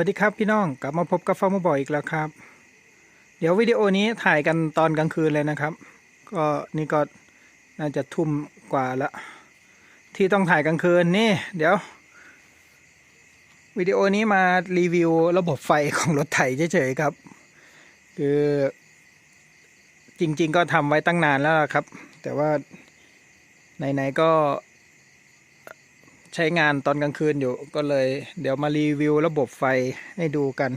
วัสดีครับพี่น้องกลับมาพบกับฟาร์มบอยอีกแล้วครับ เดี๋ยววิดีโอนี้ถ่ายกันตอนกลางคืนเลยนะครับ ก็นี่ก็น่าจะทุ่มกว่าล้วที่ต้องถ่ายกลางคืนนี่เดี๋ยว วิดีโอนี้มารีวิวระบบไฟของรถไถเฉยๆครับ คือ จริง ๆ ก็ทำไว้ตั้งนานแล้วครับ แต่ว่าไหนๆก็ ช้งานตอนกลางคืนอยู่ ก็เลย เดี๋ยวมารีวิวระบบไฟให้ดูกัน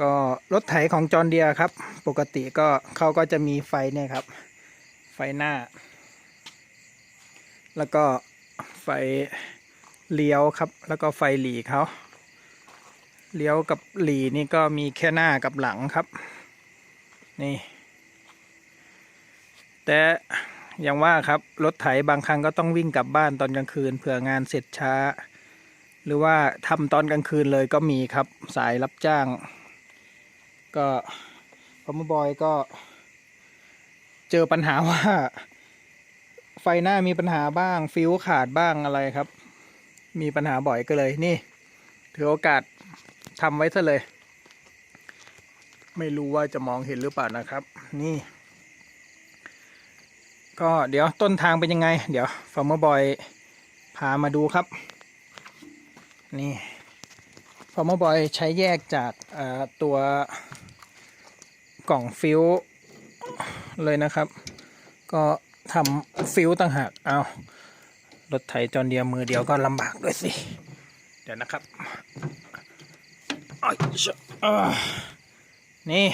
ก็รถไถของจอร์เดียครับ ปกติก็เขาก็จะมีไฟเนี่ยครับ ไฟหน้า แล้วก็ไฟเลี้ยวครับ แล้วก็ไฟหลีเขาเลี้ยวกับหลีนี่ก็มีแค่หน้ากับหลังครับ นี่ แต่ อย่างว่าครับรถไถบางครั้งก็ต้องวิ่งกลับบ้านตอนกลางคืนเผื่องานเสร็จช้า หรือว่าทำตอนกลางคืนเลยก็มีครับสายรับจ้าง ก็พอมบอยก็ เจอปัญหาว่า ไฟหน้ามีปัญหาบ้าง ฟิวขาดบ้างอะไรครับ มีปัญหาบ่อยก็เลยนี่ ถือโอกาสทำไว้ซะเลย ไม่รู้ว่าจะมองเห็นหรือเปล่านะครับ นี่ ก็เดี๋ยวต้นทางเป็นยังไง เดี๋ยวฟาร์มบอยพามาดูครับ นี่ฟาร์มบอยใช้แยกจากตัวกล่องฟิวเลยนะครับ ก็ทำฟิวต่างหากเอารถไถจอนเดียวมือเดียวก็ลำบากด้วยสิ เดี๋ยวนะครับนี่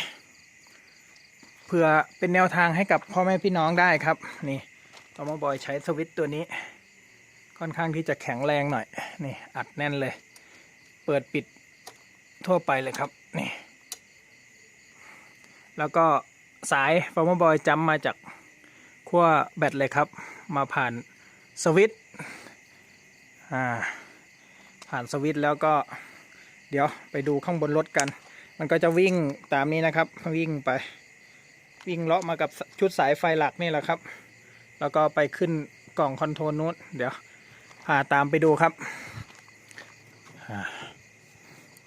เพื่อเป็นแนวทางให้กับพ่อแม่พี่น้องได้ครับ นี่ตอมบอยใช้สวิตช์ตัวนี้ ค่อนข้างที่จะแข็งแรงหน่อย นี่อัดแน่นเลย เปิดปิดทั่วไปเลยครับ นี่ แล้วก็สายฟอร์มบอยจำมาจากขั้วแบตเลยครับ มาผ่านสวิตช์อ่าผ่านสวิตช์แล้วก็เดี๋ยวไปดูข้างบนรถกัน มันก็จะวิ่งตามนี้นะครับ วิ่งไป วิ่งเลาะมากับชุดสายไฟหลักนี่แหละครับ แล้วก็ไปขึ้นกล่องคอนโทรลนู้นเดี๋ยวพาตามไปดูครับ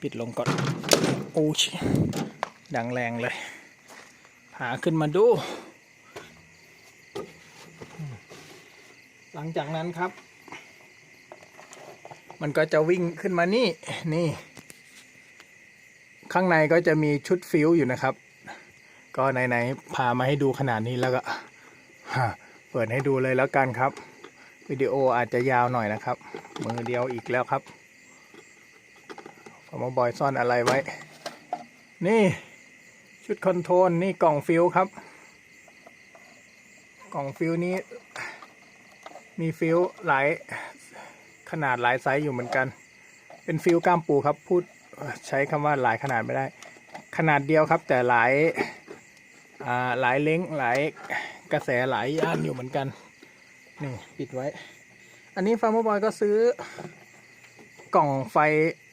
ปิดลงก่อน โอ้ชดังแรงเลยพาขึ้นมาดู หลังจากนั้นครับ มันก็จะวิ่งขึ้นมานี่นี่ ข้างในก็จะมีชุดฟิวอยู่นะครับ ก็ไหนๆพามาให้ดูขนาดนี้แล้วก็ฮะเปิดให้ดูเลยแล้วกันครับ วิดีโออาจจะยาวหน่อยนะครับ มือเดียวอีกแล้วครับผมมาบอยซ่อนอะไรไว้ นี่ชุดคอนโทรลนี่กล่องฟิวครับ กล่องฟิวนี้ มีฟิวหลายขนาดหลายไซส์อยู่เหมือนกัน เป็นฟิวก้ามปูครับพูดใช้คำว่าหลายขนาดไม่ได้ ขนาดเดียวครับแต่หลายอ่า หลายเล้งหลายกระแสหลายย่านอยู่เหมือนกันนี่ปิดไว้ อันนี้ฟาร์มบอยก็ซื้อกล่องไฟ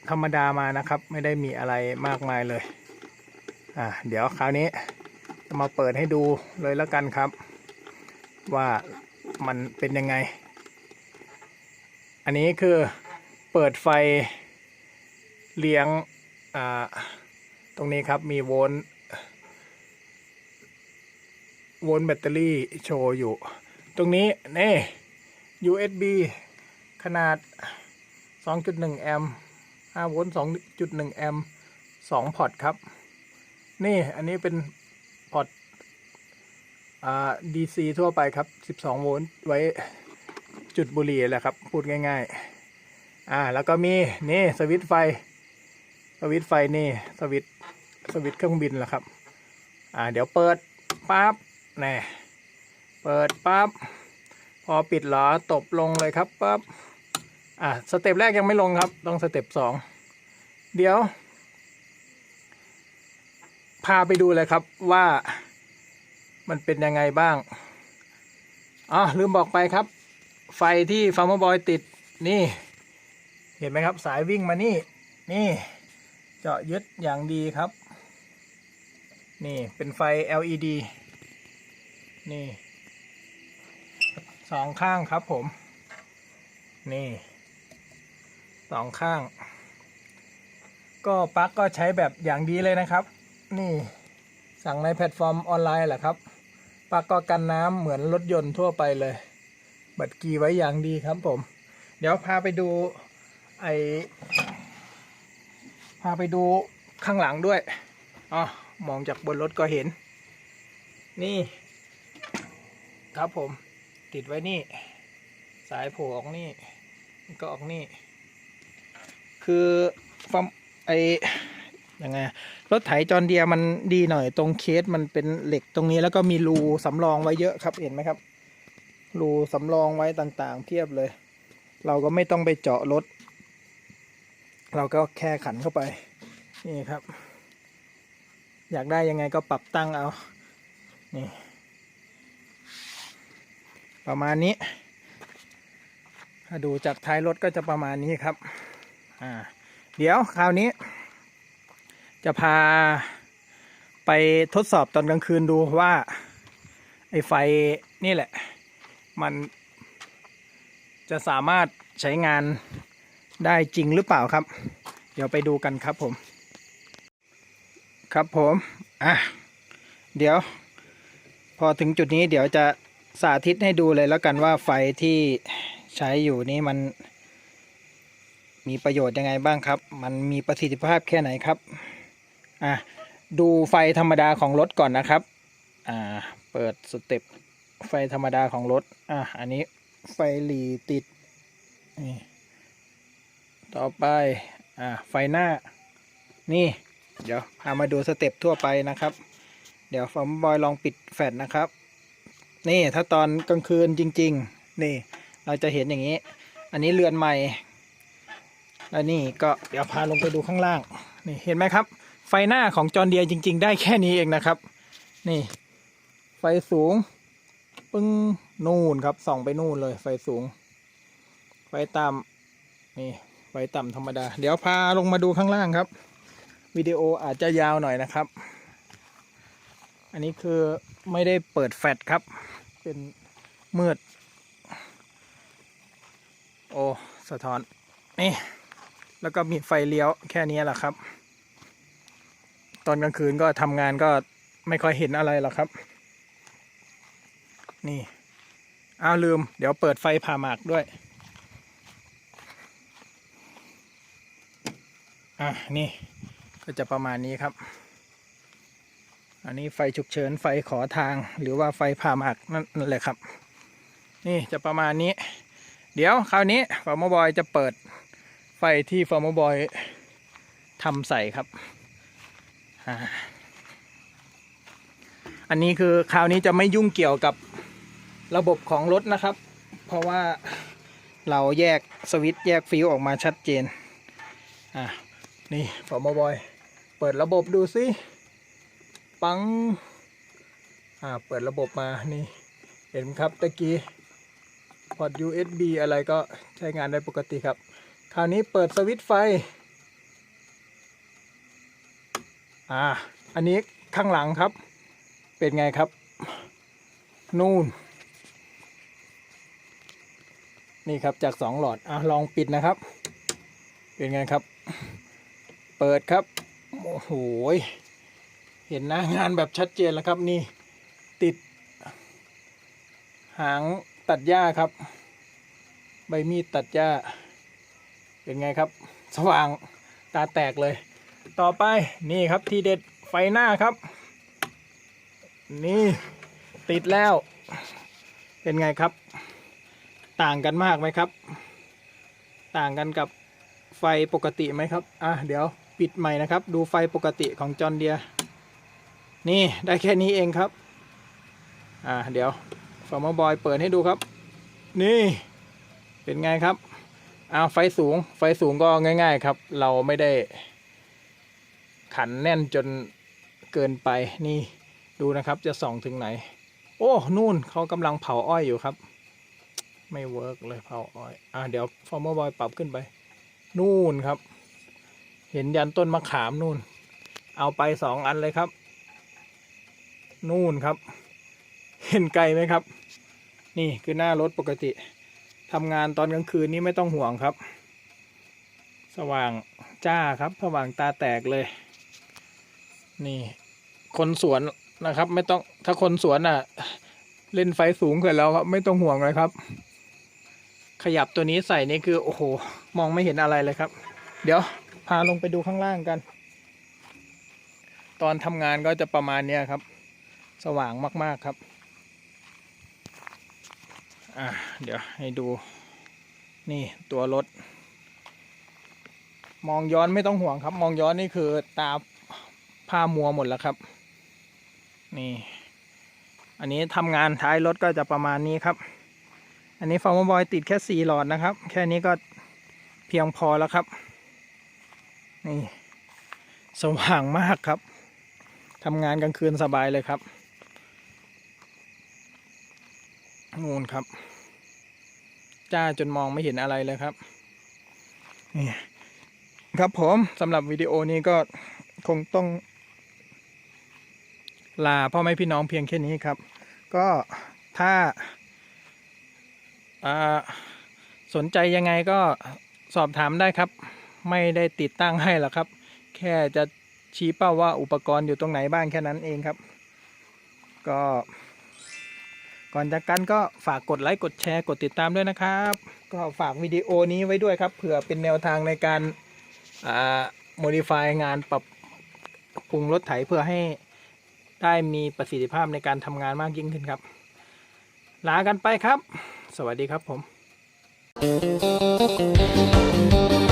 ธรรมดามานะครับ ไม่ได้มีอะไรมากมายเลย อ่าเดี๋ยวคราวนี้จะมาเปิดให้ดูเลยแล้วกันครับ ว่ามันเป็นยังไง อันนี้คือเปิดไฟเลี้ยงอ่าตรงนี้ครับมีโวลต์ โวลต์แบตเตอรี่โชว์อยู่ ตรงนี้ นี่ USB ขนาด 2.1 แอมป์5โวลต์ 2.1 แอมป์2พอร์ตครับ นี่อันนี้เป็นพอร์ตอ่า DC ทั่วไปครับ 12 โวลต์ไว้จุดบุหรี่แหละครับ พูดง่าย ๆ อ่า แล้วก็มี นี่ สวิตช์ไฟ สวิตช์ไฟนี่ สวิตช์สวิตช์เครื่องบินแหละครับ อ่า เดี๋ยวเปิดปั๊บ แน่เปิดปั๊บพอปิดล้อตบลงเลยครับปั๊บอะสเต็ปแรกยังไม่ลงครับต้องสเต็ปสองเดี๋ยว พาไปดูเลยครับว่ามันเป็นยังไงบ้างอ๋อลืมบอกไปครับ ไฟที่ฟาร์มบอยติดนี่ เห็นไหมครับสายวิ่งมานี่ นี่ เจาะยึดอย่างดีครับ นี่เป็นไฟ LED นี่สองข้างครับผม นี่สองข้าง ก็ปลั๊กก็ใช้แบบอย่างดีเลยนะครับ นี่สั่งในแพลตฟอร์มออนไลน์แหละครับปลั๊กก็กันน้ำเหมือนรถยนต์ทั่วไปเลย บัดกีไว้อย่างดีครับผม เดี๋ยวพาไปดูไอพาไปดูข้างหลังด้วยอ๋อมองจากบนรถก็เห็น นี่ ครับผม ติดไว้นี่ สายโผล่ออกนี่ ก็ออกนี่ คือฟอมไอยังไงรถไถจอนเดียมันดีหน่อยตรงเคสมันเป็นเหล็กตรงนี้แล้วก็มีรูสำรองไว้เยอะครับเห็นไหมครับ รูสำรองไว้ต่างๆ เพียบเลย เราก็ไม่ต้องไปเจาะรถ เราก็แค่ขันเข้าไป นี่ครับ อยากได้ยังไงก็ปรับตั้งเอา นี่ ประมาณนี้ ถ้าดูจากท้ายรถก็จะประมาณนี้ครับ อ่า เดี๋ยวคราวนี้ จะพาไปทดสอบตอนกลางคืนดูว่า ไอ้ไฟนี่แหละ มันจะสามารถใช้งานได้จริงหรือเปล่าครับ เดี๋ยวไปดูกันครับผม ครับผม อะ เดี๋ยว พอถึงจุดนี้เดี๋ยวจะ สาธิตให้ดูเลยแล้วกันว่าไฟที่ใช้อยู่นี้มัน มีประโยชน์ยังไงบ้างครับ มันมีประสิทธิภาพแค่ไหนครับ อะ ดูไฟธรรมดาของรถก่อนนะครับ อ่า เปิดสเต็ปไฟธรรมดาของรถ อะ อันนี้ไฟหลีติด นี่ ต่อไป อ่า ไฟหน้า นี่ เดี๋ยวพามาดูสเต็ปทั่วไปนะครับ เดี๋ยวฟอมบอยลองปิดแฟลชนะครับ นี่ถ้าตอนกลางคืนจริง ๆ นี่ เราจะเห็นอย่างนี้ อันนี้เรือนใหม่ แล้วนี่ก็เดี๋ยวพาลงไปดูข้างล่าง นี่เห็นไหมครับ ไฟหน้าของจอเดียจริง ๆ ได้แค่นี้เองนะครับ นี่ ไฟสูง ปึ้งนู่นครับ ส่องไปนู่นเลย ไฟสูง ไฟต่ำนี่ไฟต่ำธรรมดา เดี๋ยวพาลงมาดูข้างล่างครับ วิดีโออาจจะยาวหน่อยนะครับ อันนี้คือไม่ได้เปิดแฟลชครับ เป็นมืด โอ้สะท้อน นี่ แล้วก็มีไฟเลี้ยวแค่นี้แหละครับ ตอนกลางคืนก็ทำงานก็ไม่ค่อยเห็นอะไรหรอกครับ นี่อ้าวลืม เดี๋ยวเปิดไฟผ่าหมากด้วย อะ นี่ก็จะประมาณนี้ครับ อันนี้ไฟฉุกเฉินไฟขอทางหรือว่าไฟผ่าหมากนั่นแหละครับ นี่จะประมาณนี้ เดี๋ยวคราวนี้ฟอร์มบอยจะเปิดไฟที่ฟอร์มบอยทำใส่ครับอันนี้คือคราวนี้จะไม่ยุ่งเกี่ยวกับระบบของรถนะครับ เพราะว่าเราแยกสวิตช์แยกฟิวออกมาชัดเจน อ่านี่ฟอร์มบอย เปิดระบบดูสิ ปังอ่าเปิดระบบมานี่เห็นไหมครับตะกี้พอร์ต USB อะไรก็ใช้งานได้ปกติครับ คราวนี้เปิดสวิตช์ไฟอ่าอันนี้ข้างหลังครับ เป็นไงครับ นู่นนี่ครับจากสองหลอดอะลองปิดนะครับ เป็นไงครับ เปิดครับ โอ้โห เห็นหน้างานแบบชัดเจนแล้วครับนี่ติด หางตัดหญ้าครับ ใบมีดตัดหญ้า เป็นไงครับ สว่างตาแตกเลย ต่อไปนี่ครับทีเด็ดไฟหน้าครับ นี่ติดแล้ว เป็นไงครับ ต่างกันมากไหมครับ ต่างกันกับไฟปกติไหมครับ อะเดี๋ยวปิดใหม่นะครับ ดูไฟปกติของจอห์นเดีย นี่ได้แค่นี้เองครับ อ่าเดี๋ยวฟอร์มบอยเปิดให้ดูครับ นี่เป็นไงครับอ่าไฟสูง ไฟสูงก็ง่าย ๆครับ เราไม่ได้ ขันแน่นจนเกินไปนี่ดูนะครับจะส่องถึงไหน โอ้นู่นเขากำลังเผาอ้อยอยู่ครับ ไม่เวิร์กเลยเผาอ้อยอ่าเดี๋ยวฟอร์มบอยปรับขึ้นไป นู่นครับ เห็นยันต้นมะขามนู่น เอาไปสองอันเลยครับ นู่นครับ เห็นไกลไหมครับ นี่คือหน้ารถปกติทำงานตอนกลางคืนนี้ไม่ต้องห่วงครับ สว่างจ้าครับ สว่างตาแตกเลย นี่ คนสวนนะครับ ไม่ต้องถ้าคนสวนอะ เล่นไฟสูงเกินแล้วครับ ไม่ต้องห่วงเลยครับ ขยับตัวนี้ใส่นี่คือ โอ้โห มองไม่เห็นอะไรเลยครับ เดี๋ยวพาลงไปดูข้างล่างกัน ตอนทำงานก็จะประมาณนี้ครับ สว่างมาก ๆ ครับ อะเดี๋ยวให้ดู นี่ตัวรถ มองย้อนไม่ต้องห่วงครับ มองย้อนนี่คือตาผ้ามัวหมดแล้วครับ นี่ อันนี้ทำงานท้ายรถก็จะประมาณนี้ครับ อันนี้ฟาร์มบอยติดแค่สี่หลอดนะครับ แค่นี้ก็เพียงพอแล้วครับ นี่ สว่างมากครับทำงานกลางคืนสบายเลยครับ นูนครับ จ้าจนมองไม่เห็นอะไรเลยครับ นี่ครับผมสำหรับวิดีโอนี้ก็คงต้อง ลาพ่อแม่พี่น้องเพียงแค่นี้ครับ ก็ถ้าสนใจยังไงก็สอบถามได้ครับ ไม่ได้ติดตั้งให้หรอกครับ แค่จะชี้เป้าว่าอุปกรณ์อยู่ตรงไหนบ้างแค่นั้นเองครับ ก็ ก่อนจากกันก็ฝากกดไลค์กดแชร์กดติดตามด้วยนะครับ ก็ฝากวิดีโอนี้ไว้ด้วยครับเผื่อเป็นแนวทางในการอ่า modify งานปรับปรุงรถไถเพื่อให้ได้มีประสิทธิภาพในการทำงานมากยิ่งขึ้นครับ ลากันไปครับ สวัสดีครับผม